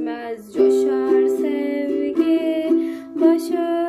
bitmez coşar sevgi. Başa